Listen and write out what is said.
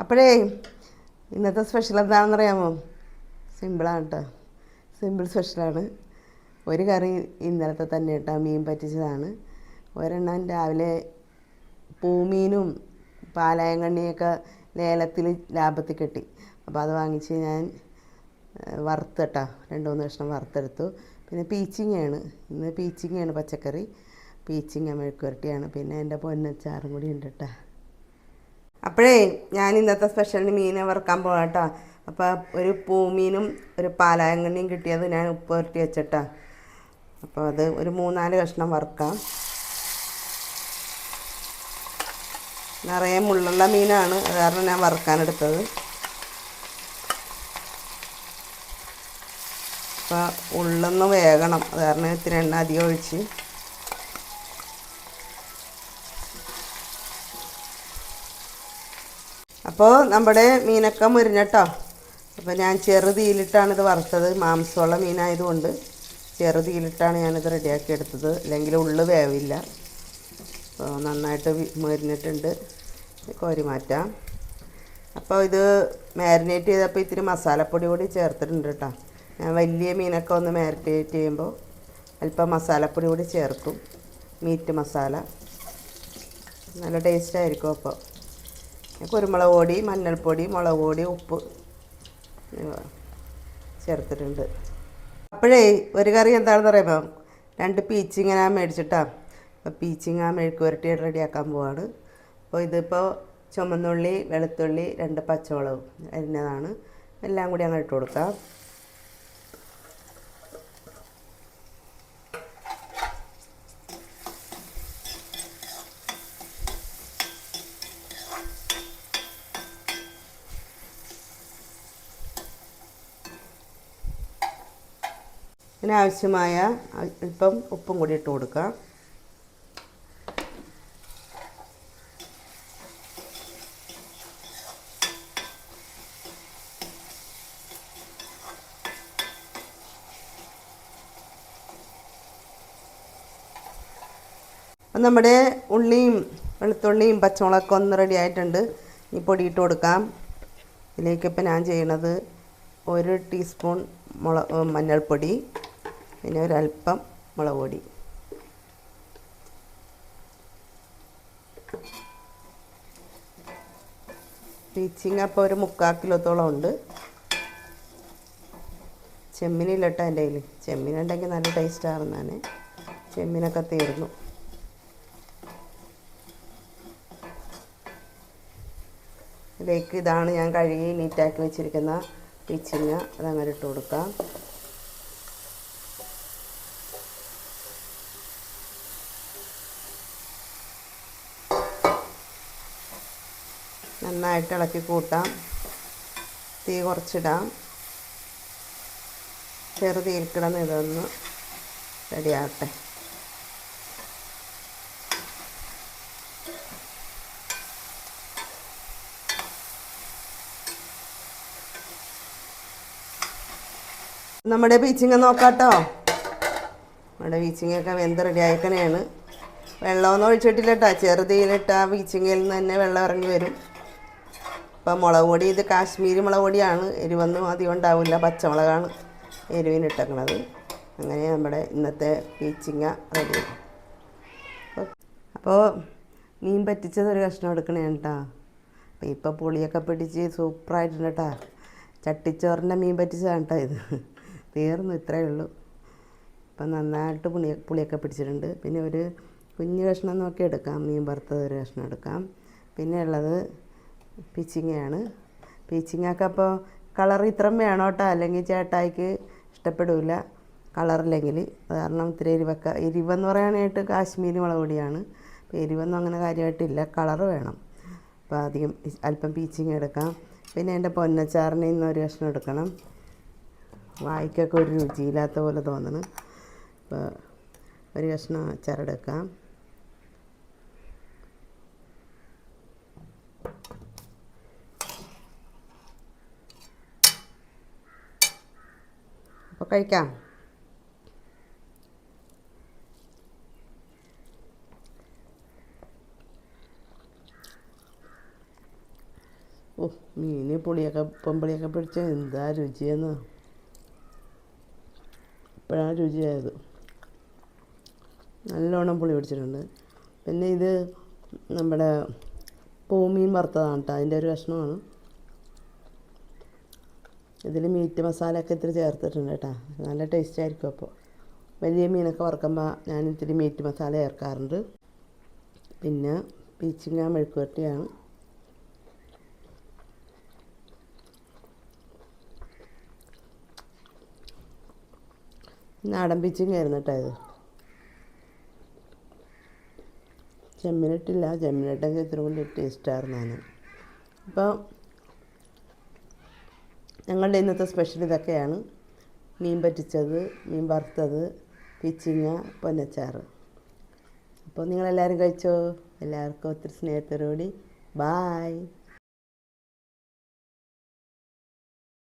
അപ്പോഴേ ഇന്നത്തെ സ്പെഷ്യൽ എന്താണെന്ന് അറിയാമോ സിമ്പിളാണ് കേട്ടോ സിമ്പിൾ സ്പെഷ്യലാണ് ഒരു കറി ഇന്നലത്തെ തന്നെ കേട്ടോ മീൻ പറ്റിച്ചതാണ്. ഒരെണ്ണം രാവിലെ പൂമീനും പാലായം കണ്ണിയൊക്കെ ലേലത്തിൽ ലാഭത്തിൽ കിട്ടി. അപ്പോൾ അത് വാങ്ങിച്ച് ഞാൻ വറുത്തട്ടാ രണ്ട് മൂന്ന് കഷ്ണം വറുത്തെടുത്തു. പിന്നെ പീച്ചിങ്ങയാണ്. ഇന്ന് പീച്ചിങ്ങയാണ് പച്ചക്കറി. പീച്ചിങ്ങ മെഴുക്കുരട്ടിയാണ് പിന്നെ എന്റെ പൊന്നച്ചാറും കൂടി ഉണ്ട് കേട്ടോ അപ്പോഴേ ഞാൻ ഇന്നത്തെ സ്പെഷ്യലിന് മീൻ വറുക്കാൻ പോകാം കേട്ടോ അപ്പോൾ ഒരു പൂമീനും ഒരു പാലായങ്കണ്ണിയും കിട്ടിയത് ഞാൻ ഉപ്പ് പുരട്ടി വെച്ചിട്ടാ. അപ്പോൾ അത് ഒരു മൂന്നാൽ കഷ്ണം വറുക്കാം. നിറയെ മുള്ളുള്ള മീനാണ്. കാരണം ഞാൻ വറുക്കാനെടുത്തത് അപ്പോൾ ഉള്ളൊന്ന് വേഗണം അത് കാരണം ഇത്തിരി എണ്ണ അധികം ഒഴിച്ച്. അപ്പോൾ നമ്മുടെ മീനൊക്കെ മുരിഞ്ഞട്ടോ. അപ്പോൾ ഞാൻ ചെറുതീലിട്ടാണ് ഇത് വറുത്തത്. മാംസമുള്ള മീനായതുകൊണ്ട് ചെറുതീലിട്ടാണ് ഞാനിത് റെഡിയാക്കി എടുത്തത്. അല്ലെങ്കിൽ ഉള്ളു വേവില്ല. അപ്പോൾ നന്നായിട്ട് മുരിഞ്ഞിട്ടുണ്ട്. കോരി മാറ്റാം. അപ്പോൾ ഇത് മാരിനേറ്റ് ചെയ്തപ്പോൾ ഇത്തിരി മസാലപ്പൊടി കൂടി ചേർത്തിട്ടുണ്ട് കേട്ടോ. ഞാൻ വലിയ മീനൊക്കെ ഒന്ന് മാരിനേറ്റ് ചെയ്യുമ്പോൾ അല്പം മസാലപ്പൊടി കൂടി ചേർക്കും. മീറ്റ് മസാല. നല്ല ടേസ്റ്റ് ആയിരിക്കും അപ്പോൾ കുരുമുളക് പൊടി മഞ്ഞൾപ്പൊടി മുളക് പൊടി ഉപ്പ് ചേർത്തിട്ടുണ്ട്. അപ്പോഴേ ഒരു കറി എന്താണെന്ന് പറയുമ്പോൾ രണ്ട് പീച്ചിങ്ങനെ മേടിച്ചിട്ടാ. അപ്പോൾ പീച്ചിങ്ങ മെഴുക്ക് പുരട്ടി റെഡിയാക്കാൻ പോവാണ്. അപ്പോൾ ഇതിപ്പോൾ ചുമന്നുള്ളി വെളുത്തുള്ളി രണ്ട് പച്ചമുളകും അരിഞ്ഞതാണ്. എല്ലാം കൂടി അങ്ങ് ഇട്ട് കൊടുക്കാം. ഇതിന് ആവശ്യമായ അല്പം ഉപ്പും കൂടി ഇട്ട് കൊടുക്കാം. നമ്മുടെ ഉള്ളിയും വെളുത്തുള്ളിയും പച്ചമുളകൊക്കെ ഒന്ന് റെഡി ആയിട്ടുണ്ട്. ഈ പൊടി ഇട്ട് കൊടുക്കാം. ഇതിലേക്കിപ്പോൾ ഞാൻ ചെയ്യണത് ഒരു ടീസ്പൂൺ മുള മഞ്ഞൾപ്പൊടി. പിന്നെ ഒരല്പം മുളക് പൊടി. പീച്ചിങ് അപ്പോൾ ഒരു മുക്കാൽ കിലോത്തോളം ഉണ്ട്. ചെമ്മീനില്ലട്ടോ എന്റെ കയ്യിൽ ചെമ്മീനുണ്ടെങ്കിൽ നല്ല ടേസ്റ്റ് ആവുന്നതാണ് ചെമ്മീനൊക്കെ തീർന്നു. ഇതിലേക്ക് ഇതാണ് ഞാൻ കഴുകി നീറ്റാക്കി വെച്ചിരിക്കുന്ന പിച്ചിങ്ങ അതങ്ങനെ ഇട്ട് കൊടുക്കാം. നന്നായിട്ട് ഇളക്കി കൂട്ടാം. തീ കുറച്ചിടാം. ചെറുതീയിൽ കിടന്ന് ഇതൊന്ന് റെഡിയാകട്ടെ. നമ്മുടെ പീച്ചിങ്ങ നോക്കാട്ടോ. നമ്മുടെ പീച്ചിങ്ങയൊക്കെ വെന്ത് റെഡി ആയിക്കണേണ് വെള്ളമൊന്നും ഒഴിച്ചിട്ടില്ല കേട്ടോ ചെറുതീയിലിട്ട് ആ പീച്ചിങ്ങയിൽ നിന്ന് തന്നെ വെള്ളം ഇറങ്ങി വരും. ഇപ്പം മുളക് പൊടി ഇത് കാശ്മീരി മുളക് പൊടിയാണ്. എരിവൊന്നും അധികം ഉണ്ടാവില്ല. പച്ചമുളകാണ് എരിവിനിട്ടേക്കണത് അങ്ങനെ നമ്മുടെ ഇന്നത്തെ പീച്ചിങ്ങ റെഡി. അപ്പോൾ മീൻ പറ്റിച്ചത് ഒരു കഷ്ണം എടുക്കണേ കേട്ടോ. അപ്പോൾ ഇപ്പോൾ പുളിയൊക്കെ പിടിച്ച് സൂപ്പറായിട്ടുണ്ട് കേട്ടോ. ചട്ടിച്ചോറിന്റെ മീൻ പറ്റിച്ചതാണ് കേട്ടോ ഇത്. തീർന്നു ഇത്രയേ ഉള്ളൂ. അപ്പം നന്നായിട്ട് പുളി പുളിയൊക്കെ പിടിച്ചിട്ടുണ്ട്. പിന്നെ ഒരു കുഞ്ഞു കഷ്ണം നോക്കി എടുക്കാം. മീൻ വറുത്തത് ഒരു കഷ്ണം എടുക്കാം. പിന്നെ ഉള്ളത് പിച്ചിങ്ങയാണ്. പീച്ചിങ്ങൊക്കെ അപ്പോൾ കളർ ഇത്രയും വേണം കേട്ടോ അല്ലെങ്കിൽ ചേട്ടായിക്ക് ഇഷ്ടപ്പെടില്ല കളറില്ലെങ്കിൽ. അത് കാരണം ഇത്തിരി എരിവൊക്കെ. എരിവെന്ന് പറയാനായിട്ട് കാശ്മീരി മുളക് പൊടിയാണ്. അപ്പോൾ എരിവൊന്നും അങ്ങനെ കാര്യമായിട്ടില്ല കളർ വേണം. അപ്പോൾ അധികം അല്പം പീച്ചിങ് എടുക്കാം. പിന്നെ എന്റെ പൊന്നച്ചാറിന് ഇന്ന് ഒരു കഷ്ണം എടുക്കണം. വായിക്കൊക്കെ ഒരു രുചിയില്ലാത്ത പോലെ തോന്നണം. അപ്പോൾ ഒരു കഷ്ണം അച്ചാറെടുക്കാം കഴിക്കാം. ഓ മീന് പുളിയൊക്കെ പൊമ്പളിയൊക്കെ പിടിച്ച എന്താ രുചിയെന്ന്? ഇപ്പോഴാണ് രുചിയായത്. നല്ലോണം പുളി പിടിച്ചിട്ടുണ്ട്. പിന്നെ ഇത് നമ്മുടെ പൂമീൻ വറുത്തതാണ് കേട്ടോ അതിന്റെ ഒരു കഷ്ണമാണ്. ഇതിൽ മീറ്റ് മസാലയൊക്കെ ഇത്തിരി ചേർത്തിട്ടുണ്ട് കേട്ടോ നല്ല ടേസ്റ്റ് ആയിരിക്കും അപ്പോൾ വലിയ മീനൊക്കെ വറുക്കുമ്പോൾ ഞാൻ ഇത്തിരി മീറ്റ് മസാല ചേർക്കാറുണ്ട്. പിന്നെ പീച്ചിങ്ങ മെഴുക്കുവരട്ടിയാണ്. നാടൻ പീച്ചിങ്ങയായിരുന്നു കേട്ടോ ഇത്. ചെമ്മീനിട്ടില്ല. ചെമ്മീനിട്ടെങ്കിൽ ഇത്തിരി കൂടി ടേസ്റ്റായിരുന്നു ഞാൻ അപ്പോൾ ഞങ്ങളുടെ ഇന്നത്തെ സ്പെഷ്യൽ ഇതൊക്കെയാണ്. മീൻ പറ്റിച്ചത് മീൻ വറുത്തത് പിച്ചിങ്ങ പൊന്നച്ചാറ്. അപ്പോൾ നിങ്ങളെല്ലാവരും കഴിച്ചോ? എല്ലാവർക്കും ഒത്തിരി സ്നേഹത്തോടുകൂടി. ബായ്